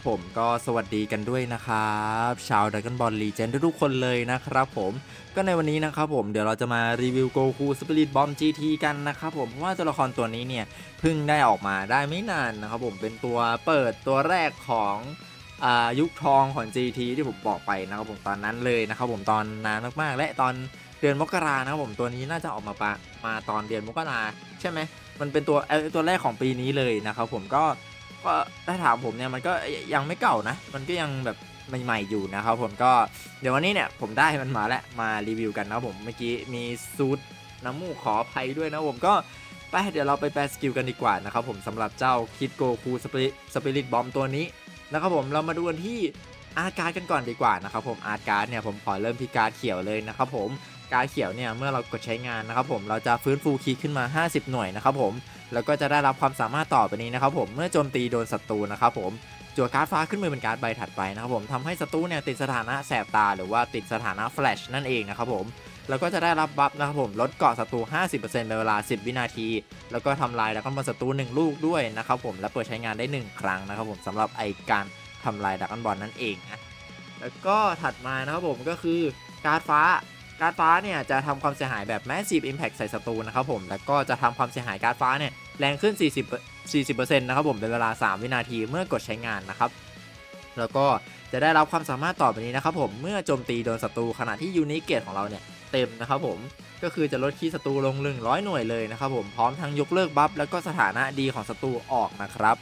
นะครับผมก็สวัสดีกันด้วยนะครับ ชาวดักกันบอลลีเจนทุกคนเลยนะครับผมก็ในวันนี้นะครับผมเดี๋ยวเราจะมารีวิวโกคูสปิริตบอม GT กันนะครับผมเพราะว่าตัวละครตัวนี้เนี่ยเพิ่งได้ออกมาได้ไม่นานนะครับผมเป็นตัวเปิดตัวแรกของอายุคทองของ GT ที่ผมบอกไปนะครับผมตอนนั้นเลยนะครับผมตอนนานมากๆ และตอนเดือนมกรานะครับผมตัวนี้น่าจะออกมาปะมาตอนเดือนมกราใช่ไหมมันเป็นตัวตัวแรกของปีนี้เลยนะครับผมก็ ก็ถ้าถามผมเนี่ยมันก็ยังไม่เก่านะ มันก็ยังแบบใหม่ๆอยู่นะครับผมก็เดี๋ยววันนี้เนี่ยผมได้มันมาแล้วมารีวิวกันนะผมเมื่อกี้มีซูดน้ำมูกขออภัยด้วยนะผมก็ไปเดี๋ยวเราไปแปลสกิลกันดีกว่านะครับผมสำหรับเจ้าคิดโกคูสปิสปิริตบอมตัวนี้นะครับผมเรามาดูกันที่อาร์การ์ดกันก่อนดีกว่านะครับผมอาร์การ์ดเนี่ยผมขอเริ่มที่การ์ดเขียวเลยนะครับผม การเขียวเนี่ยเมื่อเรากดใช้งานนะครับผมเราจะฟื้นฟูคีย์ขึ้นมา 50 หน่วยนะครับผมแล้วก็จะได้รับความสามารถต่อไปนี้นะครับผมเมื่อโจมตีโดนศัตรูนะครับผมจั่วการ์ดฟ้าขึ้นมือเป็นการ์ดใบถัดไปนะครับผมทำให้ศัตรูเนี่ยติดสถานะแสบตา หรือว่าติดสถานะแฟลชนั่นเองนะครับผมแล้วก็จะได้รับบัฟนะครับผมลดเกาะศัตรู 50%ในเวลา 10 วินาที แล้วก็ทำลายดักกันบอลศัตรู 1 ลูกด้วยนะครับผมและเปิดใช้งานได้ 1 ครั้งนะครับผมสำหรับไอการทำลายดักกันบอลนั่นเองนะแล้วก็ถัดมานะครับผมก็คือการ์ดฟ้า การฟ้าเนี่ยจะทำความเสียหายแบบ Massive Impact ใส่ศัตรูนะครับผม แล้วก็จะทำความเสียหายการฟ้าเนี่ยแรงขึ้น 40 40%นะครับผมเป็นเวลา 3 วินาทีเมื่อกดใช้งานนะครับแล้วก็จะได้รับความสามารถต่อไปนี้นะครับผมเมื่อโจมตีโดนศัตรูขณะที่ยูนิเกตของเราเนี่ยเต็มนะครับผมก็คือจะลดคีศัตรูลง 100 หน่วยเลยนะครับผมพร้อมทั้งยกเลิกบัฟแล้วก็สถานะดีของศัตรูออกนะครับ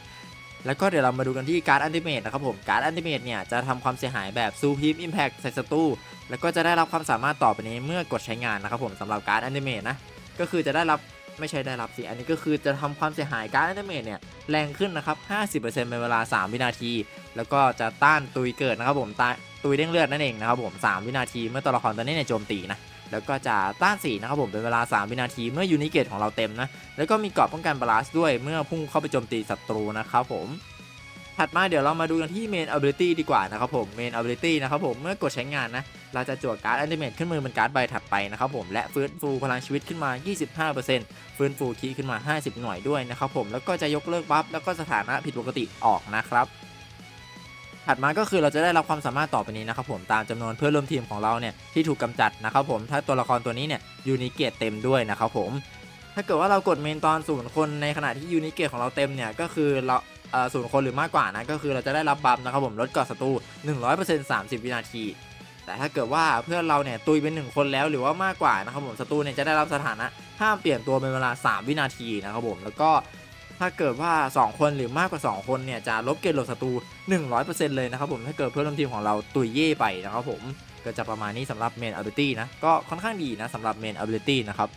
แล้วก็เดี๋ยวเรามาดูกันที่การ์ดอันติเมตนะครับผม การ์ดอันติเมตเนี่ยจะทำความเสียหายแบบซูพีมอิมแพคใส่ศัตรูแล้วก็จะได้รับความสามารถต่อไปนี้เมื่อกดใช้งานนะครับผมสำหรับการ์ดแอนิเมตนะ ก็คือจะได้รับไม่ใช่ได้รับสิ อันนี้ก็คือจะทำความเสียหายการ์ดแอนิเมตเนี่ยแรงขึ้นนะครับ 50%เป็นเวลา 3 วินาที แล้วก็จะต้านตุยเกิดนะครับผมตาตุยเด้งเลือดนั่นเองนะครับผม 3 วินาทีเมื่อตัวละครตัวนี้เนี่ยโจมตีนะ แล้วก็จะต้านสีนะครับผมเป็นเวลา 3 วินาทีเมื่อยูนิเกตของเราเต็มนะ แล้วก็มีเกราะป้องกันบาลานซ์ด้วยเมื่อพุ่งเข้าไปโจมตีศัตรูนะครับผมถัดมาเดี๋ยวเรามาดูกันที่ Main Ability ดีกว่านะครับผม Main Ability นะครับผมเมื่อกดใช้งานนะ เราจะจั่วการ์ด Animate ขึ้นมือเป็นการ์ดใบถัดไปนะครับผมและฟื้นฟูพลังชีวิตขึ้นมา 25%ฟื้นฟูคีขึ้นมา 50 หน่วยด้วยนะครับผมแล้วก็จะยกเลิกบัฟแล้วก็สถานะผิดปกติออกนะครับ ถัดมาก็คือเราจะได้รับความสามารถต่อไปนี้นะครับผมตามจำนวนเพื่อนร่วมทีมของเราเนี่ยที่ถูกกำจัดนะครับผมถ้าตัวละครตัวนี้เนี่ยยูนิเกตเต็มด้วยนะครับผมถ้าเกิดว่าเรากดเมนตอนศูนย์คนในขณะที่ยูนิเกตของเราเต็มเนี่ยก็คือเราศูนย์คนหรือมากกว่านะก็คือเราจะได้รับบัฟนะครับผมลดกาะศัตรู100% 30 วินาที แต่ถ้าเกิดว่าเพื่อนเราเนี่ยตุยเป็น1คนแล้วหรือว่ามากกว่านะครับผมศัตรูเนี่ยจะได้รับสถานะห้ามเปลี่ยนตัวเป็นเวลา 3 วินาทีนะครับผมแล้วก็ ถ้าเกิดว่า 2 คนหรือมากกว่า 2 คนเนี่ยจะลบเกณฑ์หลบศัตรู 100%เลยนะครับผมถ้าเกิดเพื่อนร่วมทีมของเราตุยเย่ไปนะครับผมก็จะประมาณนี้สำหรับ Main Ability นะก็ค่อนข้างดีนะสำหรับ Main Ability นะครับ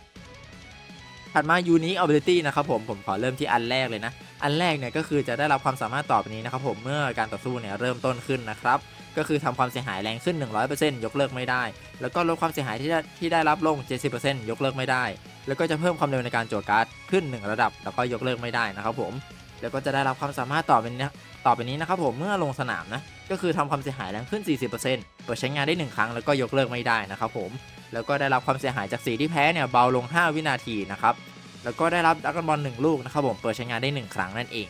ถัดมา Unique Ability นะครับผมผมขอเริ่มที่อันแรกเลยนะ อันแรกเนี่ยก็คือจะได้รับความสามารถต่อไปนี้นะครับผมเมื่อการต่อสู้เนี่ยเริ่มต้นขึ้นนะครับก็คือทำความเสียหายแรงขึ้น 100%ยกเลิกไม่ได้ แล้วก็ลดความเสียหายที่ได้ที่ได้รับลง 70%ยกเลิกไม่ได้ แล้วก็จะเพิ่มความเร็วในการจั่วการ์ดขึ้น 1 ระดับ แล้วก็ยกเลิกไม่ได้นะครับผม แล้วก็จะได้รับความสามารถต่อไปนี้ต่อไปนี้นะครับผมเมื่อลงสนามนะก็คือทำความเสียหายแรงขึ้น 40%เปิดใช้งานได้ 1 ครั้งแล้วก็ยกเลิกไม่ได้นะครับผมแล้วก็ได้รับความเสียหายจากสีที่แพ้เนี่ยเบาลง 5 วินาทีนะครับแล้วก็ได้รับดักบอลหนึ่งลูกนะครับผมเปิดใช้งานได้ 1 ครั้งนั่นเอง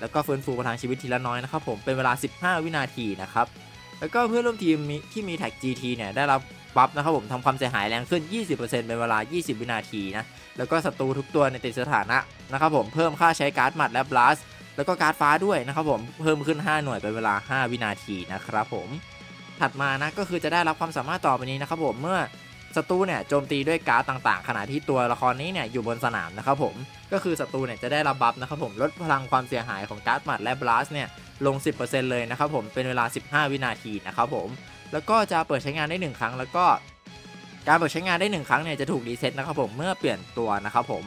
แล้วก็ฟื้นฟูพลังชีวิตทีละน้อยนะครับผมเป็นเวลา 15 วินาทีนะครับ แล้วก็เพื่อนร่วมทีมมีที่มีแท็ก GT เนี่ยได้รับบัฟนะครับผมทำความเสียหายแรงขึ้น 20%เป็นเวลา 20 วินาทีนะ แล้วก็ศัตรูทุกตัวในติดสถานะนะครับผมเพิ่มค่าใช้การ์ดหมัดและบลัสแล้วก็การ์ดฟ้าด้วยนะครับผมเพิ่มขึ้น 5 หน่วยเป็นเวลา 5 วินาทีนะครับผม ถัดมานะก็คือจะได้รับความสามารถต่อไปนี้นะครับผมเมื่อ ศัตรูเนี่ยโจมตีด้วยการ์ดต่างๆ ขณะที่ตัวละครนี้เนี่ยอยู่บนสนามนะครับผมก็คือศัตรูเนี่ยจะได้รับบัฟนะครับผมลดพลังความเสียหายของการ์ดหมัดและบลัสเนี่ยลง 10%เลยนะครับผมเป็นเวลา 15 วินาทีนะครับผมแล้วก็จะเปิดใช้งานได้ 1 ครั้ง แล้วก็การเปิดใช้งานได้ 1 ครั้งเนี่ยจะถูกรีเซ็ตนะครับผมเมื่อเปลี่ยนตัวนะครับผม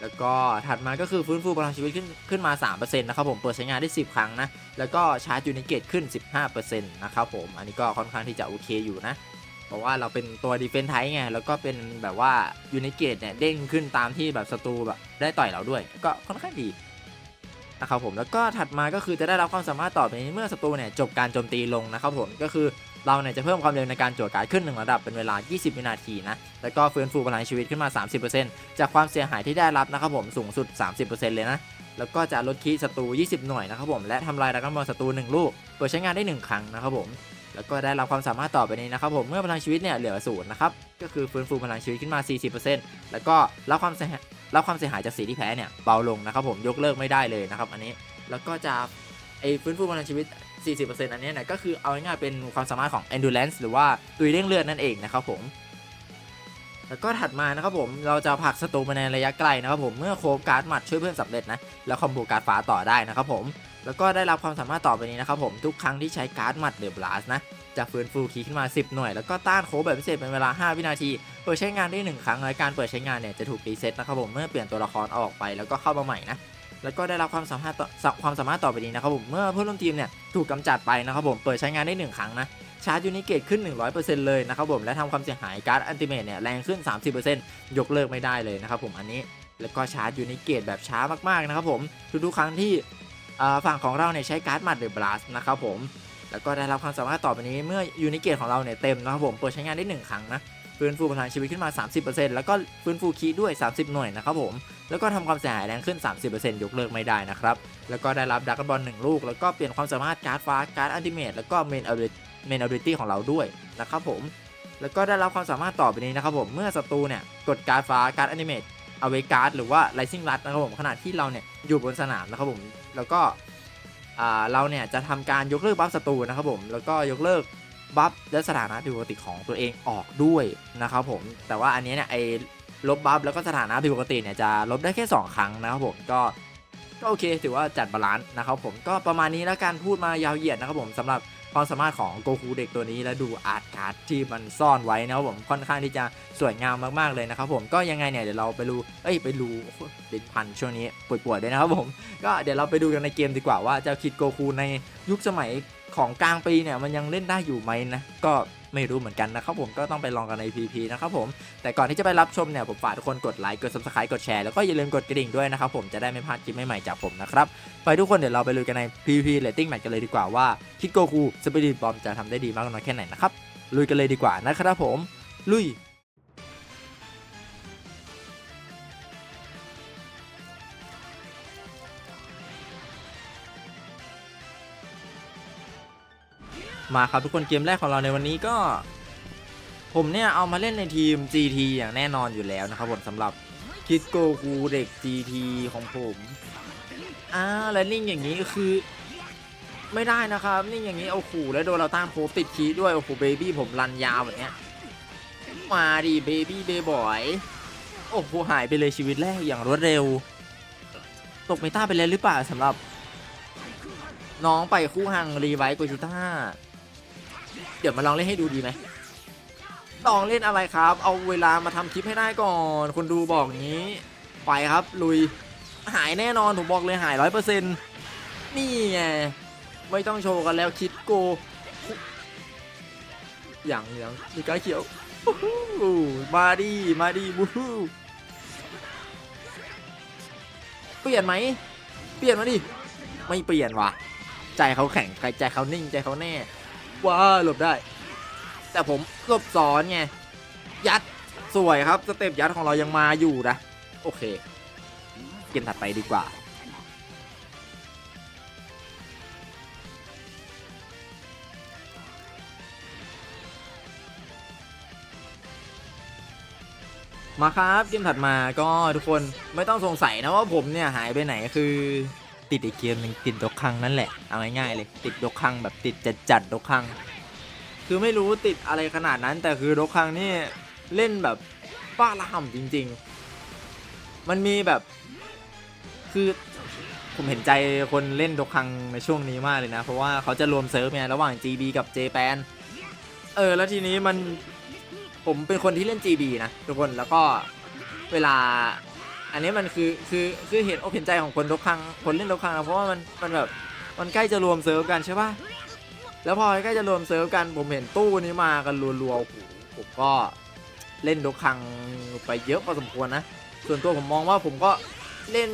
แล้วก็ถัดมาก็คือฟื้นฟูพลังชีวิตขึ้นขึ้นมา 3%นะครับผมเปิดใช้งานได้ 10 ครั้งนะแล้วก็ชาร์จยูนิเกตขึ้น 15%นะครับผมอันนี้ก็ค่อนข้างที่จะโอเคอยู่นะ เพราะว่าเราเป็นตัวดีเฟนไทไงแล้วก็เป็นแบบว่ายูนิเกตเนี่ยเด้งขึ้นตามที่แบบศัตรูแบบได้ต่อยเราด้วย ก็ค่อนข้างดีนะครับผมแล้วก็ถัดมาก็คือจะได้รับความสามารถต่อไปนี้เมื่อศัตรูเนี่ยจบการโจมตีลงนะครับผมก็คือเราเนี่ยจะเพิ่มความเร็วในการโจวดการขึ้นหนึ่งระดับเป็นเวลา 20 วินาทีนะแล้วก็ฟื้นฟูพลังชีวิตขึ้นมา 30%จากความเสียหายที่ได้รับนะครับผมสูงสุด 30%เลยนะแล้วก็จะลดคีศัตรู 20 หน่วยนะครับผมและทำลายดราก้อนบอศัตรู1ลูกเปิดใช้งานได้ 1 ครั้งนะครับผม แล้วก็ได้รับความสามารถต่อไปนี้นะครับผมเมื่อพลังชีวิตเนี่ยเหลือศูนย์นะครับก็คือฟื้นฟูพลังชีวิตขึ้นมา 40%แล้วก็รับความเสียหายรับความเสียหายจากสีที่แพ้เนี่ยเบาลงนะครับผมยกเลิกไม่ได้เลยนะครับอันนี้แล้วก็จะไอ้ฟื้นฟูพลังชีวิต 40%อันนี้เนี่ยก็คือเอาง่ายๆเป็นความสามารถของ endurance หรือว่าตุยเร่งเลือดนั่นเองนะครับผมแล้วก็ถัดมานะครับผมเราจะผลักศัตรูมาในระยะไกลนะครับผมเมื่อโคการ์ดหมัดช่วยเพื่อนสำเร็จนะแล้วคอมโบการ์ดฟ้าต่อได้นะครับผม แล้วก็ได้รับความสามารถต่อไปนี้นะครับผมทุกครั้งที่ใช้การ์ดหมัดเดอะบลัสนะจะฟื้นฟูคีขึ้นมา 10 หน่วย แล้วก็ต้านโคแบบพิเศษเป็นเวลา 5 วินาที เปิดใช้งานได้ 1 ครั้งและการเปิดใช้งานเนี่ยจะถูกรีเซ็ตนะครับผมเมื่อเปลี่ยนตัวละครออกไปแล้วก็เข้ามาใหม่นะแล้วก็ได้รับความสามารถต่อความสามารถต่อไปนี้นะครับผมเมื่อเพื่อนร่วมทีมเนี่ยถูกกำจัดไปนะครับผมเปิดใช้งานได้ 1 ครั้งนะชาร์จยูนิเกตขึ้น 100%เลยนะครับผมและทำความเสียหายการ์ดอันติเมตเนี่ยแรงขึ้น 30%ยกเลิกไม่ได้เลยนะครับผมอันนี้แล้วก็ชาร์จยูนิเกตแบบช้ามากๆนะครับผมทุกๆครั้งที่ ฝั่งของเราเนี่ยใช้การ์ดหมัดหรือบลัสนะครับผม แล้วก็ได้รับความสามารถต่อไปนี้เมื่อยูนิเกตของเราเนี่ยเต็มนะครับผมเปิดใช้งานได้ 1 ครั้งนะฟื้นฟูพลังชีวิตขึ้นมา 30%แล้วก็ฟื้นฟูคีย์ด้วย 30 หน่วยนะครับผม แล้วก็ทำความเสียหายแรงขึ้น 30%ยกเลิกไม่ได้นะครับ แล้วก็ได้รับดักบอลหนึ่งลูก แล้วก็เปลี่ยนความสามารถการ์ดฟ้าการ์ดอันติเมตแล้วก็เมนอเมน ability ของเราด้วยนะครับผม แล้วก็ได้รับความสามารถต่อไปนี้นะครับผม เมื่อศัตรูเนี่ยกดการ์ดฟ้าการ์ดอนิเมต อาไว้การ์ดหรือว่า Rising Rod นะครับผมขณะที่เราเนี่ยอยู่บนสนามนะครับผมแล้วก็เราเนี่ยจะทำการยกเลิกบัฟศัตรูนะครับผมแล้วก็ยกเลิกบัฟและสถานะผิดปกติของตัวเองออกด้วยนะครับผมแต่ว่าอันนี้เนี่ยไอ้ลบบัฟแล้วก็สถานะผิดปกติเนี่ยจะลบได้แค่ 2 ครั้งนะครับผมก็ก็โอเคถือว่าจัดบาลานซ์นะครับผมก็ประมาณนี้แล้วการพูดมายาวเหยียดนะครับผมสำหรับ ความสามารถของโกคูเด็กตัวนี้และดูอาร์ตการ์ดที่มันซ่อนไว้นะครับผมค่อนข้างที่จะสวยงามมากๆเลยนะครับผมก็ยังไงเนี่ยเดี๋ยวเราไปดูเอ้ยไปดูลิ้นพันช่วงนี้ปวดๆด้วยนะครับผมก็เดี๋ยวเราไปดูกันในเกมดีกว่าว่าจะคิดโกคูในยุคสมัยของกลางปีเนี่ยมันยังเล่นได้อยู่ไหมนะก็ ไม่รู้เหมือนกันนะครับผมก็ต้องไปลองกันใน PP นะครับผมแต่ก่อนที่จะไปรับชมเนี่ยผมฝากทุกคนกดไลค์กด subscribe กดแชร์แล้วก็อย่าลืมกดกระดิ่งด้วยนะครับผมจะได้ไม่พลาดคลิปใหม่ๆจากผมนะครับไปทุกคนเดี๋ยวเราไปลุยกันใน PP Rating Match กันเลยดีกว่าว่าคิดโกคูสปิริตบอมจะทำได้ดีมากน้อยแค่ไหนนะครับลุยกันเลยดีกว่านะครับผมลุย มาครับทุกคนเกมแรกของเราในวันนี้ก็ ผมเนี่ยเอามาเล่นในทีม GT อย่างแน่นอนอยู่แล้วนะครับผมสำหรับคิดโกคูเด็ก GT ของผมอ่าแล้วนิ่งอย่างนี้คือ ไม่ได้นะครับ นิ่งอย่างนี้โอ้โหแล้วโดนเราตั้งโคติดคีด้วยโอ้โหเบบี้ผมรันยาวแบบเนี้ยมาดิเบบี้เบบอยโอ้โหหายไปเลยชีวิตแรกอย่างรวดเร็ว ตกเมตาไปเลยหรือเปล่าสำหรับ น้องไปคู่หังรีไวท์โกชูต้า ดี๋ยวมาลองเล่นให้ดูดีไหมลองเล่นอะไรครับ เอาเวลามาทำคลิปให้ได้ก่อน คนดูบอกงี้ ไปครับลุย หายแน่นอนผมบอกเลยหายร้อยเปอร์เซ็นต์นี่ไงไม่ต้องโชว์กันแล้วคิดโก อย่างอย่างมีกาเขียว มาดีมาดีวู้ฮู้เปลี่ยนไหม เปลี่ยนมาดิ ไม่เปลี่ยนว่ะ ใจเขาแข็งใจเขานิ่งใจเขาแน่ ว้าหลบได้ แต่ผมหลบซ้อนไง ยัดสวยครับ สเต็ปยัดของเรายังมาอยู่นะ โอเค เกมถัดไปดีกว่า มาครับเกมถัดมาก็ทุกคนไม่ต้องสงสัยนะว่าผมเนี่ยหายไปไหนคือ ติดอีกเกมหนึ่งติดดกคังนั่นแหละ เอาง่ายๆเลย ติดดกคังแบบติดจัดจัดๆดกคัง คือไม่รู้ติดอะไรขนาดนั้น แต่คือดกคังนี่เล่นแบบป้าละห่ำจริง ๆ มันมีแบบ คือผมเห็นใจคนเล่นดกคังในช่วงนี้มากเลยนะ เพราะว่าเขาจะรวมเซิร์ฟไงระหว่าง GB กับ Japan เออ แล้วทีนี้มันผมเป็นคนที่เล่น GB นะ ทุกคนแล้วก็เวลา อันนี้มันคือคือคือเห็นอกเห็นใจของคนดกคังคนเล่นดกคังอะเพราะว่ามันมันแบบมันใกล้จะรวมเซิร์ฟกันใช่ปะแล้วพอใกล้จะรวมเซิร์ฟกันผมเห็นตู้นี้มากันรัวๆโอ้โหผมก็เล่นดกคังไปเยอะพอสมควรนะส่วนตัวผมมองว่าผมก็เล่น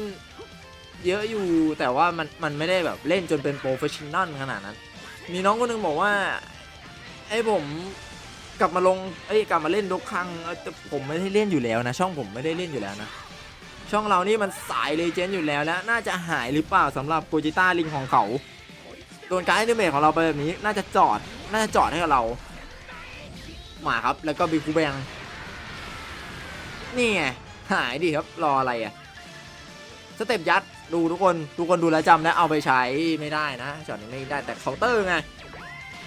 เยอะอยู่แต่ว่ามันมันไม่ได้แบบเล่นจนเป็นโปรเฟชชั่นอลขนาดนั้น มีน้องคนหนึงบอกว่าไอ้ผมกลับมาลง เอ้ยกลับมาเล่นดกคังเอ้ยแต่ผมไม่ได้เล่นอยู่แล้วนะ ช่องผมไม่ได้เล่นอยู่แล้วนะ ช่องเรานี่มันสายเลเจนด์อยู่แล้วและน่าจะหายหรือเปล่าสำหรับโกจิต้าลิงของเขาโดนการ์ดเดเมจของเราไปแบบนี้ น่าจะจอด น่าจะจอดให้กับเรามาครับ แล้วก็บิคูแบงนี่ไงหายดิครับรออะไรอะสเต็ปยัดดูทุกคนทุกคนดูแลจำและเอาไปใช้ไม่ได้นะจอดนี้ไม่ได้แต่เคาน์เตอร์ไง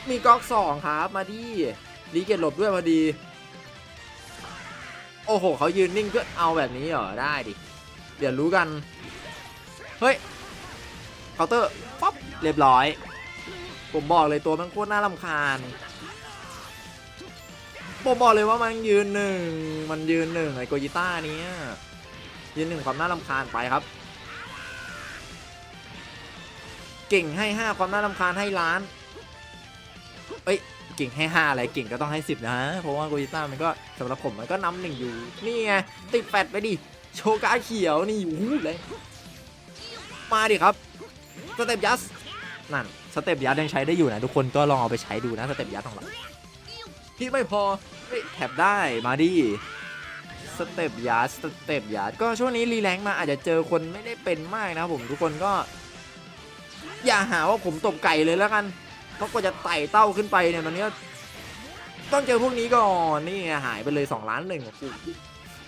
มีก๊อกสองครับมาดิรีเกตหลบด้วยพอดี โอ้โหเขายืนนิ่งเพื่อเอาแบบนี้เหรอได้ดิ เดี๋ยวรู้กัน เฮ้ยเคาน์เตอร์ป๊อปเรียบร้อย ผมบอกเลยตัวมันโคตรน่ารำคาญผมบอกเลยว่ามันยืนหนึ่ง มันยืนหนึ่งไอโกจิต้านี้ยืนหนึ่งความน่ารำคาญไปครับ เก่งให้ห้าความน่ารำคาญให้ล้าน เอ้ยเก่งให้5อะไรเก่งก็ต้องให้10นะเพราะว่าโกจิต้ามันก็สำหรับผมมันก็นำหนึ่งอยู่ นี่ไงติดแฟดไปดิ โชกาเขียวนี่โอ้โหเลย มาดิครับสเต็ปยัสนั่นสเต็ปยัสยังใช้ได้อยู่นะทุกคนก็ลองเอาไปใช้ดูนะสเต็ปยัสของเราพี่ไม่พอแถบได้มาดิสเต็ปยัสสเต็ปยัสก็ช่วงนี้รีแลงค์มาอาจจะเจอคนไม่ได้เป็นมากนะผมทุกคนก็ อย่าหาว่าผมตบไก่เลยแล้วกันเพราะกว่าจะไต่เต้าขึ้นไปเนี่ยมันก็ต้องเจอพวกนี้ก่อนนี่หายไปเลย2ล้านหนึ่งโอ้โ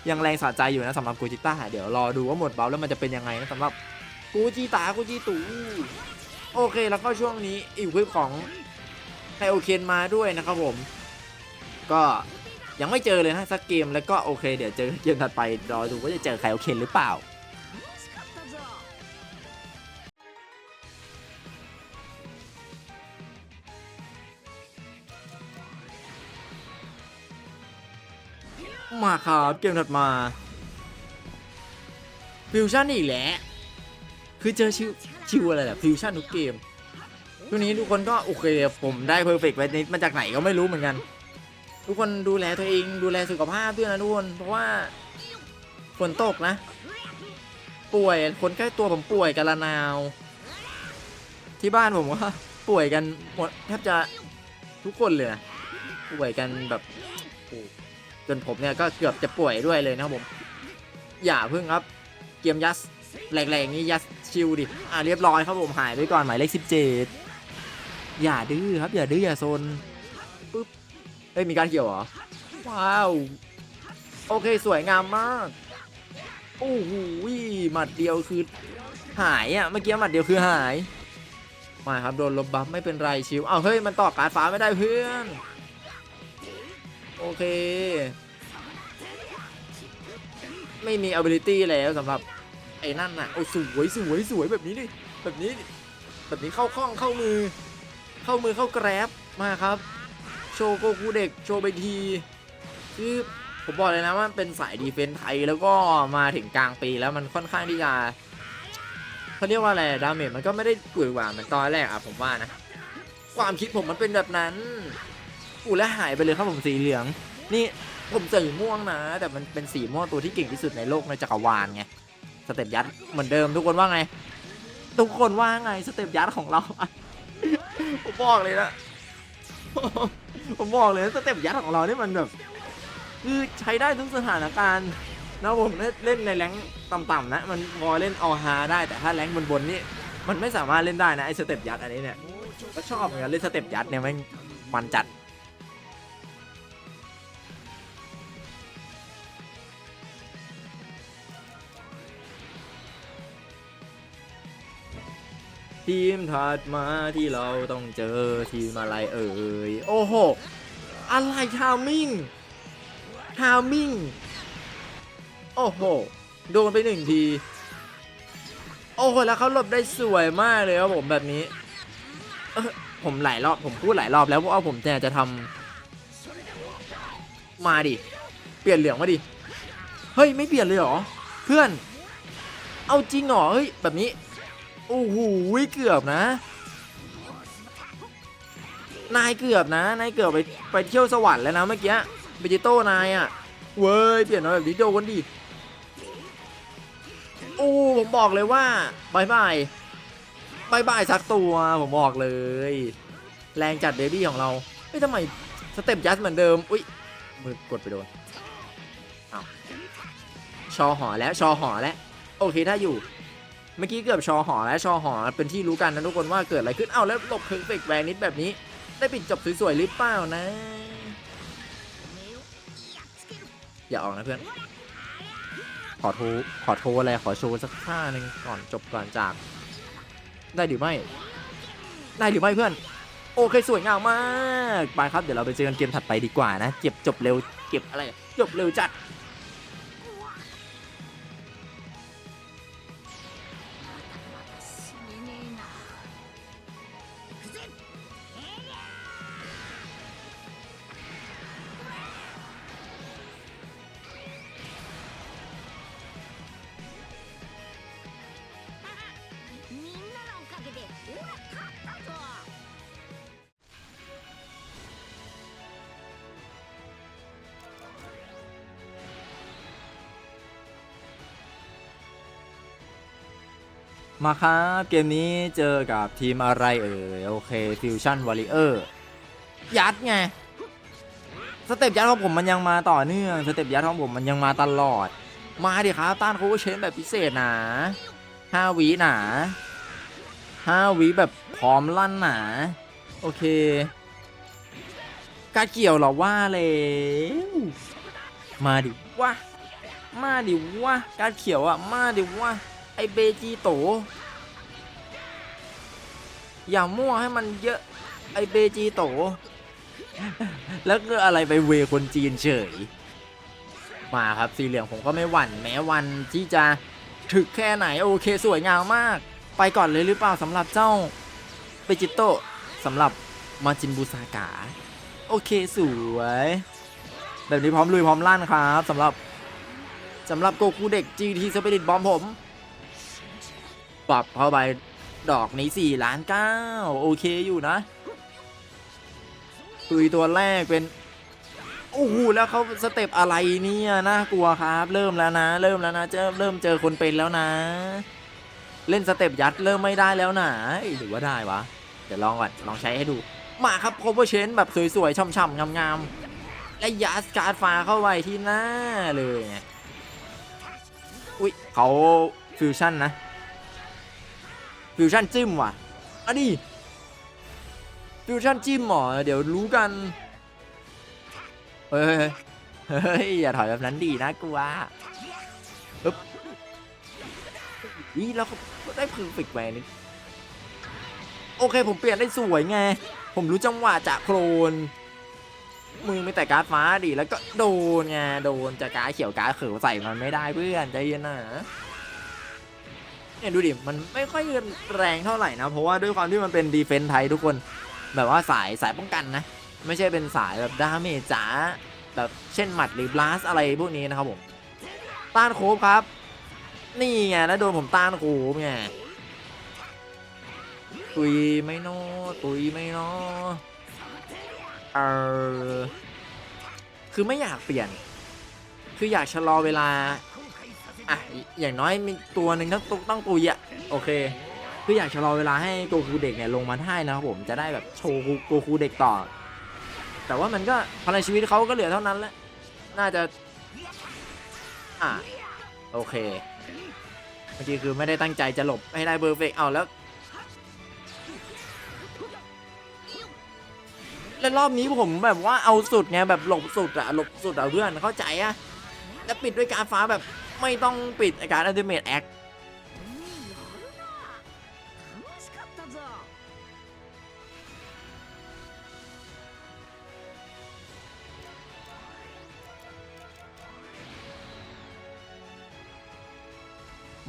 ยังแรงสะใจอยู่นะสำหรับกูจิต้าเดี๋ยวรอดูว่าหมดเบาแล้วมันจะเป็นยังไงนะสำหรับกูจิตากูจิตูโอเคแล้วก็ช่วงนี้อีกคลิปของไคโอเคนมาด้วยนะครับผม ก็ยังไม่เจอเลยนะสักเกมแล้วก็โอเค เดี๋ยวเจอเกมถัดไปรอดูว่าจะเจอไคโอเคนหรือเปล่า มาครับเกมถัดมาฟิวชั่นอีกแล้วคือเจอชิวชิวอะไรแบบฟิวชั่นทุกเกมช่วงนี้ทุกคนก็โอเคผมได้เพอร์เฟกต์ไว้มาจากไหนก็ไม่รู้เหมือนกัน ทุกคนดูแลตัวเองดูแลสุขภาพด้วยนะทุกคนเพราะว่าฝนตกนะ ป่วยคนใกล้ตัวผมป่วยกันละนาว ที่บ้านผมว่าป่วยกันหมดแทบจะทุกคนเลยนะป่วยกันแบบ จนผมเนี่ยก็เกือบจะป่วยด้วยเลยนะครับผม อย่าพึ่งครับ เกมยัสแรงๆนี้ยัสชิลดิ อ่าเรียบร้อยครับผมหายไปก่อนหมายเลข17อย่าดื้อครับอย่าดื้ออย่าโซนปุ๊บเฮ้ยมีการเกี่ยวเหรอ ว้าว โอเคสวยงามมาก โอ้โหหมัดเดียวคือหายอะเมื่อกี้หมัดเดียวคือหายมาครับโดนลบบัฟไม่เป็นไรชิวอ้าวเฮ้ยมันต่อการฟ้าไม่ได้เพื่อน โอเค ไม่มี ability แล้วสำหรับไอ้นั่นน่ะโอ้สวยสวยสวยแบบนี้ดิแบบนี้ แบบนี้เข้าคล่องเข้ามือ เข้ามือเข้าแกร็บมาครับ โชว์โกคูเด็กโชว์ไปทีคือผมบอกเลยนะว่าเป็นสายดีเฟนส์ไทยแล้วก็มาถึงกลางปีแล้วมันค่อนข้างที่จะเขาเรียกว่าอะไรดาเมจมันก็ไม่ได้กุยหวานเหมือนตอนแรกอะผมว่านะ ความคิดผมมันเป็นแบบนั้น อู้แล้วหายไปเลยครับผมสีเหลือง นี่ผมสีม่วงนะ แต่มันเป็นสีม่วงตัวที่เก่งที่สุดในโลกในจักรวาลไงสเต็ปยัดเหมือนเดิมทุกคนว่าไง ทุกคนว่าไงสเต็ปยัดของเราผมบอกเลยนะผมบอกเลยสเต็ปยัดของเรานี่มันแบบคือใช้ได้ทุกสถานการณ์นะผมเล่นในแรงต่ำๆนะ มันพอเล่นออฮาได้แต่ถ้าแรงบนๆนี่มันไม่สามารถเล่นได้นะไอสเต็ปยัดอันนี้เนี่ยก็ชอบเหมือนกันเล่นสเต็ปยัดเนี่ยมันมันจัด ทีมถัดมาที่เราต้องเจอทีมอะไรเอ่ย โอ้โห อะไรทามิ่งทามิ่ง โอ้โห โดนไปหนึ่งที โอ้โห แล้วเขาหลบได้สวยมากเลยครับผมแบบนี้ ผมหลายรอบ ผมพูดหลายรอบแล้วว่าผมจะจะทำมาดิ เปลี่ยนเหลืองมาดิ เฮ้ย ไม่เปลี่ยนเลยเหรอ เพื่อน เอาจริงเหรอ เฮ้ย แบบนี้ โอ้โหเกือบนะ นายเกือบนะ นายเกือบไปไปเที่ยวสวรรค์แล้วนะเมื่อกี้เบจิโต้นายอะ่ะ เว้ย เปลี่ยนมาแบบนี้โดนดิโอ้ผมบอกเลยว่าบายบายบายบายสักตัวผมบอกเลย แรงจัดเบบี้ของเราเฮ้ยทำไมสเต็ปจัสเหมือนเดิม อุ้ยมือกดไปโดนอชอหอแล้วชอหอแล้ว โอเคถ้าอยู่ เมื่อกี้เกือบชอหอแล้วชอหอเป็นที่รู้กันนะทุกคนว่าเกิดอะไรขึ้นเอ้าแล้วหลบเพอร์เฟกแวนนิดแบบนี้ ได้ปิดจบสวยๆหรือเปล่านะ อย่าออกนะเพื่อน ขอโทรขอโทรอะไรขอโชว์สักท่าหนึ่งก่อนจบก่อนจาก ได้หรือไม่ ได้หรือไม่เพื่อน โอเคสวยงามมาก ไปครับเดี๋ยวเราไปเจอกันเกมถัดไปดีกว่านะ เก็บจบเร็ว เก็บอะไร จบเร็วจัด มาครับเกมนี้เจอกับทีมอะไรเอ่ยโอเคฟิวชั่นวอริเออร์ยัดไงสเต็ปยัดของผมมันยังมาต่อเนื่องสเต็ปยัดของผมมันยังมาตลอด มาดิครับต้านโคเชนแบบพิเศษหนาห้าวิหนาห้าวิแบบพร้อมลั่นหนาโอเคการเกี่ยวหรอว่าแล้วมาดิวะมาดิวะการเขียวอะมาดิวะไอเบจีโต อย่ามั่วให้มันเยอะไอเบจีโต แล้วก็อะไรไปเวคนจีนเฉย มาครับสีเหลืองผมก็ไม่หวั่นแม้วันที่จะถึกแค่ไหนโอเคสวยงามมาก ไปก่อนเลยหรือเปล่าสำหรับเจ้าเบจิโตสำหรับมาจินบูซากา โอเคสวย แบบนี้พร้อมลุยพร้อมลั่นครับสำหรับสำหรับโกคูเด็ก GT Spirit Bomb ผมปรับเข้าไป ดอกนี้ 4 ล้าน9โอเคอยู่นะ ตุยตัวแรกเป็น โอ้โห แล้วเขาสเต็ปอะไรเนี่ยน่ากลัวครับ เริ่มแล้วนะ เริ่มแล้วนะเจอเริ่มเจอคนเป็นแล้วนะ เล่นสเต็ปยัดเริ่มไม่ได้แล้วนะเอ้ยหรือว่าได้วะ เดี๋ยวลองก่อน ลองใช้ให้ดู มาครับโคเวอร์เชนแบบสวยๆช่ำๆงามๆและยัดการ์ดฟ้าเข้าไปที่หน้าเลยอุ้ยเขาฟิวชั่นนะ ฟิวชั่นจิ้มว่ะอันนี้ฟิวชั่นจิ้มหรอเดี๋ยวรู้กัน เฮ้ย เฮ้ย อย่าถอยแบบนั้นดีนะกูว่าปึ๊บอีแล้วได้เพอร์เฟกแวนนี่โอเคผมเปลี่ยนได้สวยไง ผมรู้จังหวะจากโครน มือไม่แต่การ์ดฟ้าดิแล้วก็โดนไง โดนจากการ์ดเขียวการ์ดเขียวใส่มันไม่ได้เพื่อนใจเย็นนะ เนี่ยดูดิ มันไม่ค่อยแรงเท่าไหร่นะ เพราะว่าด้วยความที่มันเป็นดีเฟนส์ไทยทุกคน แบบว่าสายสายป้องกันนะ ไม่ใช่เป็นสายแบบดาเมจจ๋าแบบเช่นหมัดหรือบลัสอะไรพวกนี้นะครับผม ต้านโคบครับ นี่ไงแล้วโดนผมต้านโคบไงตุยไม่นอตุยไม่นอเออคือไม่อยากเปลี่ยน คืออยากชะลอเวลา อะอย่างน้อยมีตัวหนึ่งต้องต้องต้องตุยอะโอเค คืออยากชะลอเวลาให้โกคูเด็กเนี่ยลงมาได้นะครับผมจะได้แบบโชว์โกคูเด็กต่อ แต่ว่ามันก็พลังชีวิตเขาก็เหลือเท่านั้นแหละน่าจะอะโอเคเมื่อกี้คือไม่ได้ตั้งใจจะหลบให้ได้เบอร์เฟกเอาแล้วแล้วรอบนี้ผมแบบว่าเอาสุดไงแบบหลบสุดอะหลบสุดอะเพื่อนเข้าใจอะแล้วปิดด้วยการฟ้าแบบ ไม่ต้องปิดอาการอันดิเมทแอค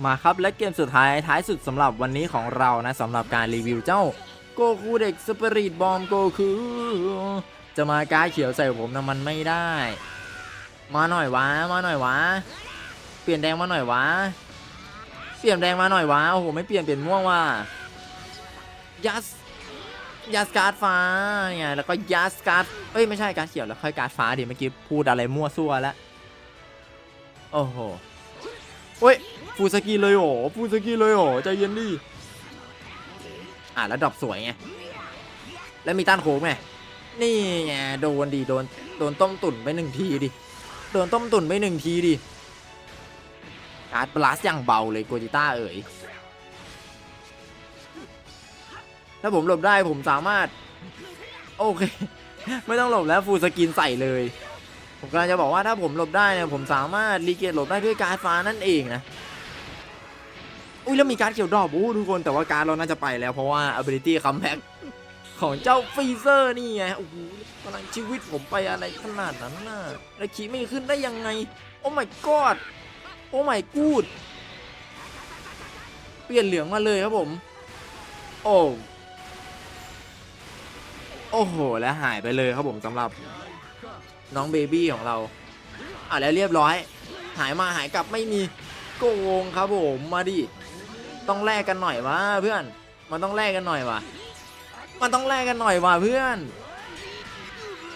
มาครับและเกมสุดท้ายท้ายสุดสำหรับวันนี้ของเรานะสำหรับการรีวิวเจ้าโกคูเด็กสปริตบอมโกคูจะมาก้าเขียวใส่ผมนะมันไม่ได้ มาหน่อยวะ มาหน่อยวะ เปลี่ยนแดงมาหน่อยวะ เปลี่ยนแดงมาหน่อยวะ โอ้โห ไม่เปลี่ยนเปลี่ยนม่วงว่ะ ยัส ยัสการ์ดฟ้าไงแล้วก็ยัสการ์ด เอ้ยไม่ใช่การดเขียวแล้วค่อยการ์ดฟ้าดิเมื่อกี้พูดอะไรมั่วซั่วแล้ว โอ้โหเฮ้ยฟูสกีเลยโหฟูสกีเลยโหใจเย็นดิ อะแล้วดรอปสวยไง แล้วมีต้านโค้งไง นี่ไงโดนดิโดนโดนต้มตุ๋นไปหนึ่งทีดิ โดนต้มตุ๋นไปหนึ่งทีดิ การ์ดบลัสอย่างเบาเลยโกจิต้าเอ๋ยถ้าผมหลบได้ผมสามารถ โอเค ไม่ต้องหลบแล้วฟูลสกินใส่เลย ผมกำลังจะบอกว่าถ้าผมหลบได้เนี่ยผมสามารถรีเกตหลบได้ด้วยการ์ดฟ้านั่นเองนะอุ้ยแล้วมีการ์ดเขียวดอกโอ้ทุกคนแต่ว่าการ์ดเราน่าจะไปแล้วเพราะว่า ability c o m e b a c ของเจ้าฟรีเซอร์นี่ไงโอ้โหพลังชีวิตผมไปอะไรขนาดนั้นน่ะแล้วขี่ไม่ขึ้นได้ยังไง โอ้ my god โอ้ my good เปลี่ยนเหลืองมาเลยครับผม โอ้โอ้โห แล้วหายไปเลยครับผมสำหรับน้องเบบี้ของเรา อะแล้วเรียบร้อย หายมาหายกลับไม่มีโกงครับผมมาดิ ต้องแลกกันหน่อยวะเพื่อน มันต้องแลกกันหน่อยวะมันต้องแลกกันหน่อยวะเพื่อน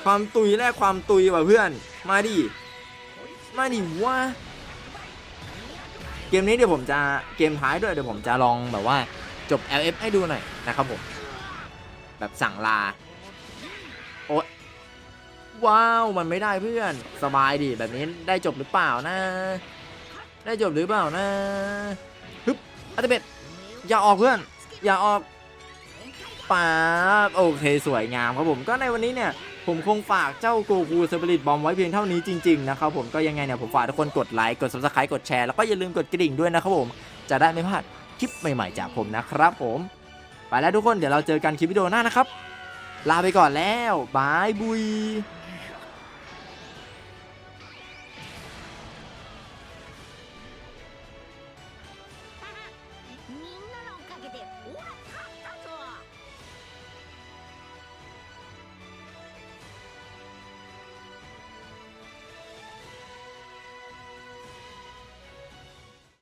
ความตุยแลกความตุยวะเพื่อน มาดิ มาดิวะ เกมนี้เดี๋ยวผมจะเกมท้ายด้วยเดี๋ยวผมจะลองแบบว่าจบ LF ให้ดูหน่อยนะครับผม แบบสั่งลา โอ๊ยว้าวมันไม่ได้เพื่อนสบายดีแบบนี้ได้จบหรือเปล่านะ ได้จบหรือเปล่านะฮึบอัตเบ็ดอย่าออกเพื่อน อย่าออก ป๊าบโอเคสวยงามครับผมก็ในวันนี้เนี่ยผมคงฝากเจ้าโกคูสปิริตบอมไว้เพียงเท่านี้จริงๆนะครับผมก็ยังไงเนี่ยผมฝากทุกคนกดไลค์กด subscribe กดแชร์แล้วก็อย่าลืมกดกระดิ่งด้วยนะครับผมจะได้ไม่พลาดคลิปใหม่ๆจากผมนะครับผม ไปแล้วทุกคนเดี๋ยวเราเจอกันคลิปวิดีโอหน้านะครับ ลาไปก่อนแล้วบายบุย